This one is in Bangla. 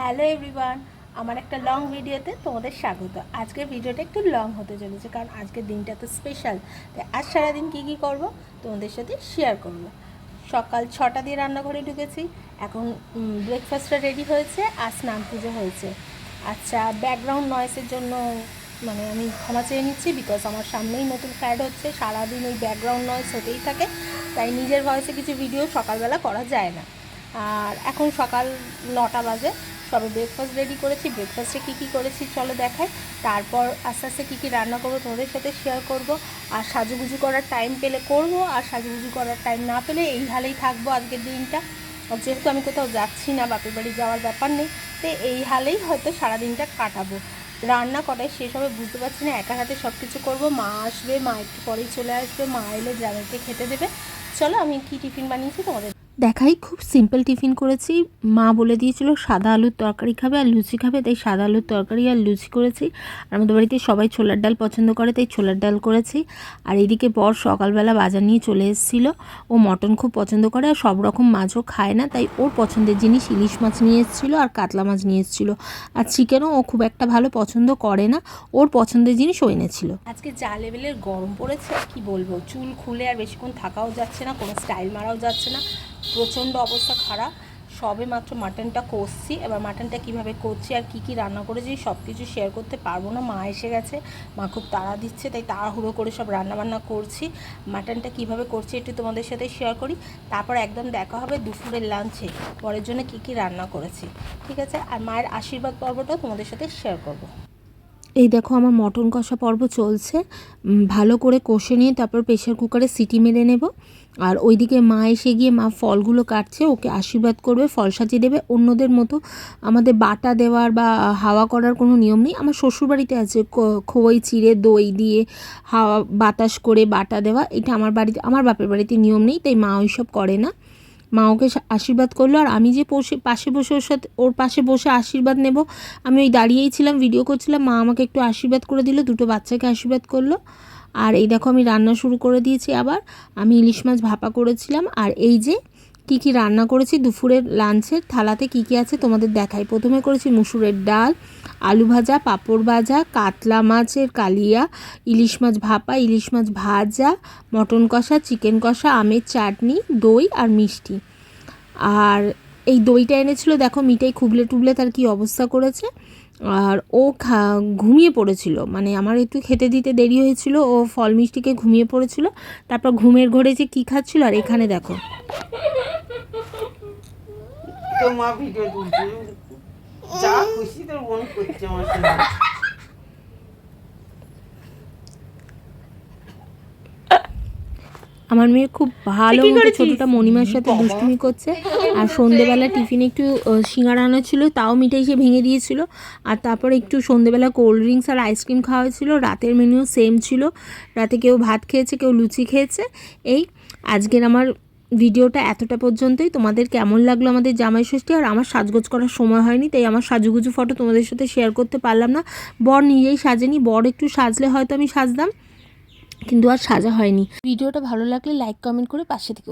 হ্যালো এভরিওয়ান, আমার একটা লং ভিডিওতে তোমাদের স্বাগত। আজকের ভিডিওটা একটু লং হতে চলেছে, কারণ আজকের দিনটা তো স্পেশাল তাই আজ সারাদিন কী কী করব তোমাদের সাথে শেয়ার করব। সকাল ছটা দিয়ে রান্নাঘরে ঢুকেছি, এখন ব্রেকফাস্টটা রেডি হয়েছে আর স্নান পুজো হয়েছে। আচ্ছা ব্যাকগ্রাউন্ড নয়েসের জন্য মানে আমি ক্ষমা চেয়ে নিচ্ছি বিকজ আমার সামনেই নতুন ফ্ল্যাট হচ্ছে, সারাদিন ওই ব্যাকগ্রাউন্ড নয়েস হতেই থাকে, তাই নিজের ভয়েসে কিছু ভিডিও সকালবেলা করা যায় না। আর এখন সকাল নটা বাজে সবে ব্রেকফাস্ট রেডি করেছি। ব্রেকফাস্টে কী কী করেছি চলো দেখাই। তারপর আস্তে আস্তে কী কী রান্না করব তোমাদের সাথে শেয়ার করব। আর সাজুগুজু করার টাইম পেলে করব, আর সাজুগুজু করার টাইম না পেলে এই হালেই থাকব আজকের দিনটা। যেহেতু আমি কোথাও যাচ্ছি না, বাপের বাড়ি যাওয়ার ব্যাপার নেই, তো এই হালেই হয়তো সারাদিনটা কাটাবো। রান্না করায় শেষ হবে বুঝতে পারছি না, একা হাতে সব কিছু করব। মা আসবে, মা একটু পরেই চলে আসবে, মা এলে জামাইকে খেতে দেবে। চলো আমি কি টিফিন বানিয়েছি তোমাদের দেখাই খুব সিম্পল টিফিন করেছি। মা বলে দিয়েছিল সাদা আলুর তরকারি খাবে আর লুচি খাবে, তাই সাদা আলুর তরকারি আর লুচি করেছি। আর আমাদের বাড়িতে সবাই ছোলার ডাল পছন্দ করে, তাই ছোলার ডাল করেছি। আর এদিকে বর সকালবেলা বাজার নিয়ে চলে এসেছিল। ও মটন খুব পছন্দ করে আর সব রকম মাছও খায় না, তাই ওর পছন্দের জিনিস ইলিশ মাছ নিয়ে এসেছিল আর কাতলা মাছ নিয়ে এসেছিল। আর চিকেনও ও খুব একটা ভালো পছন্দ করে না, ওর পছন্দের জিনিস ও এনেছিল। আজকে যা লেভেলের গরম পড়েছে কি বলব? চুল খুলে আর বেশিক্ষণ থাকাও যাচ্ছে না, কোনো স্টাইল মারাও যাচ্ছে না। প্রচণ্ড অবস্থা খারাপ। সবে মাত্র মাটনটা কষছি। এবার মাটনটা কীভাবে করছি আর কি কি রান্না করেছি সব কিছু শেয়ার করতে পারব না। মা এসে গেছে। মা খুব তাড়া দিচ্ছে, তাই তাড়াহুড়ো করে সব রান্না বান্না করছি। মাটনটা কীভাবে করছি একটু তোমাদের সাথে শেয়ার করি। তারপর একদম দেখা হবে দুপুরের লাঞ্চে পরের জন্য কি কি রান্না করেছি। ঠিক আছে? আর মায়ের আশীর্বাদ পর্বটাও তোমাদের সাথে শেয়ার করব। এই দেখো আমার মটন কষা পর্ব চলছে। ভালো করে কষে নিয়ে তারপর প্রেশার কুকারে সিটি মেরে নেব। আর ওইদিকে মা এসে গিয়ে মা ফলগুলো কাটছে, ওকে আশীর্বাদ করবে, ফল সাজিয়ে দেবে। অন্যদের মতো আমাদের বাটা দেওয়ার বা হাওয়া করার কোনো নিয়ম নেই। আমার শ্বশুরবাড়িতে আছে খোয়াই চিড়ে, দই দিয়ে হাওয়া বাতাস করে বাটা দেওয়া। এটা আমার বাড়িতে, আমার বাপের বাড়িতে নিয়ম নেই, তাই মা ওইসব করে না। মা ওকে আশীর্বাদ করল। আর আমি যে বসে পাশে বসে ওর সাথে ওর পাশে বসে আশীর্বাদ নেব, আমি ওই দাঁড়িয়েই ছিলাম ভিডিও করছিলাম। মা আমাকে একটু আশীর্বাদ করে দিল, দুটো বাচ্চাকে আশীর্বাদ করল। আর এই দেখো আমি রান্না শুরু করে দিয়েছি আবার। আমি ইলিশ মাছ ভাপা করেছিলাম। আর এই যে কি কি রান্না করেছি দুপুরের লাঞ্চের থালাতে কি কি আছে তোমাদের দেখাই। প্রথমে করেছি মুসুরের ডাল আলু ভাজা, পাঁপড় ভাজা, কাতলা মাছের কালিয়া, ইলিশ মাছ ভাপা, ইলিশ মাছ ভাজা, মটন কষা, চিকেন কষা, আমের চাটনি, দই আর মিষ্টি। আর এই দইটা এনেছিল, দেখো মিঠাই খুবলে টুবলে তার কি অবস্থা করেছে। আর ও খা, ঘুমিয়ে পড়েছিল। মানে আমার একটু খেতে দিতে দেরি হয়েছিল, ও ফল মিষ্টিকে ঘুমিয়ে পড়েছিল। তারপর ঘুমের ঘরে যে কী খাচ্ছিল, আর এখানে দেখো। ভিডিও যা খুশি তোর বোন করছে আমার সঙ্গে। আমার মেয়ে খুব ভালো মতো ছোটোটা মণিমার সাথে দুষ্টুমি করছে। আর সন্ধেবেলা টিফিনে একটু সিঙ্গারা আনা ছিল তাও মিঠাই সে ভেঙে দিয়েছিল। আর তারপর একটু সন্ধেবেলা কোল্ড ড্রিঙ্কস আর আইসক্রিম খাওয়া হয়েছিল। রাতের মেনুও সেম ছিল। রাতে কেউ ভাত খেয়েছে কেউ লুচি খেয়েছে। এই আজকের আমার ভিডিওটা এতটা পর্যন্তই। তোমাদের কেমন লাগল আমাদের জামাই ষষ্ঠী? আর আমার সাজগোজ করার সময় হয়নি, তাই আমার সাজুগুজু ফটো তোমাদের সাথে শেয়ার করতে পারলাম না। বর নিজেই সাজেনি, বর একটু সাজলে হয়তো আমি সাজতাম, কিন্তু আর সাজা হয়নি। ভিডিওটা ভালো লাগলে লাইক কমেন্ট করে পাশে থেকে